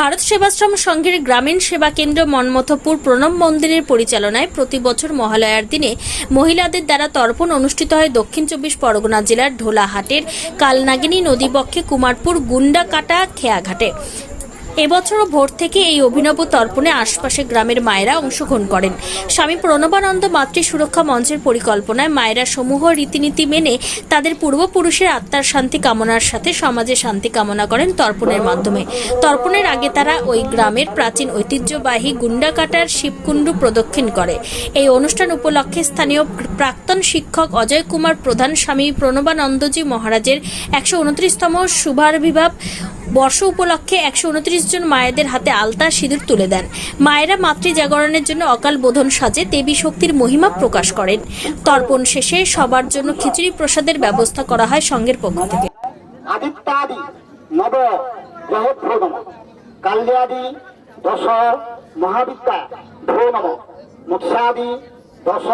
ভারত সেবাশ্রম সংঘের গ্রামীণ সেবা কেন্দ্র মনমথপুর প্রণব মন্দিরের পরিচালনায় প্রতি বছর মহালয়ার দিনে মহিলাদের দ্বারা তর্পণ অনুষ্ঠিত হয় দক্ষিণ চব্বিশ পরগনা জেলার ঢোলাহাটের কালনাগিনী নদীবক্ষে কুমারপুর গুন্ডাকাটা খেয়াঘাটে। এবছরও ভোর থেকে এই অভিনব তর্পণে আশপাশে গ্রামের মায়েরা অংশগ্রহণ করেন। স্বামী প্রণবানন্দ মাতৃ সুরক্ষা মঞ্চের পরিকল্পনায় মায়েরা সমূহ রীতিনীতি মেনে তাদের পূর্বপুরুষের আত্মার শান্তি কামনার সাথে সমাজে শান্তি কামনা করেন তর্পণের মাধ্যমে। তর্পণের আগে তারা ওই গ্রামের প্রাচীন ঐতিহ্যবাহী গুন্ডাকাটার শিবকুণ্ডু প্রদক্ষিণ করে। এই অনুষ্ঠান উপলক্ষে স্থানীয় প্রাক্তন শিক্ষক অজয় কুমার প্রধান, স্বামী প্রণবানন্দজি মহারাজের একশো উনত্রিশতম শুভারবিভাব বর্ষ উপলক্ষে একশো উনত্রিশ জন মায়েদের হাতে আলতা সিঁদুর তুলে দেন। মায়েরা মাতৃ জাগরণের জন্য অকাল বোধন সাজে দেবী শক্তির মহিমা প্রকাশ করেন। তর্পণ শেষে সবার জন্য খিচুড়ি প্রসাদের ব্যবস্থা করা হয় সংঘের পক্ষ থেকে। দশ মহাবিদ্যা ভ্রো নম দশ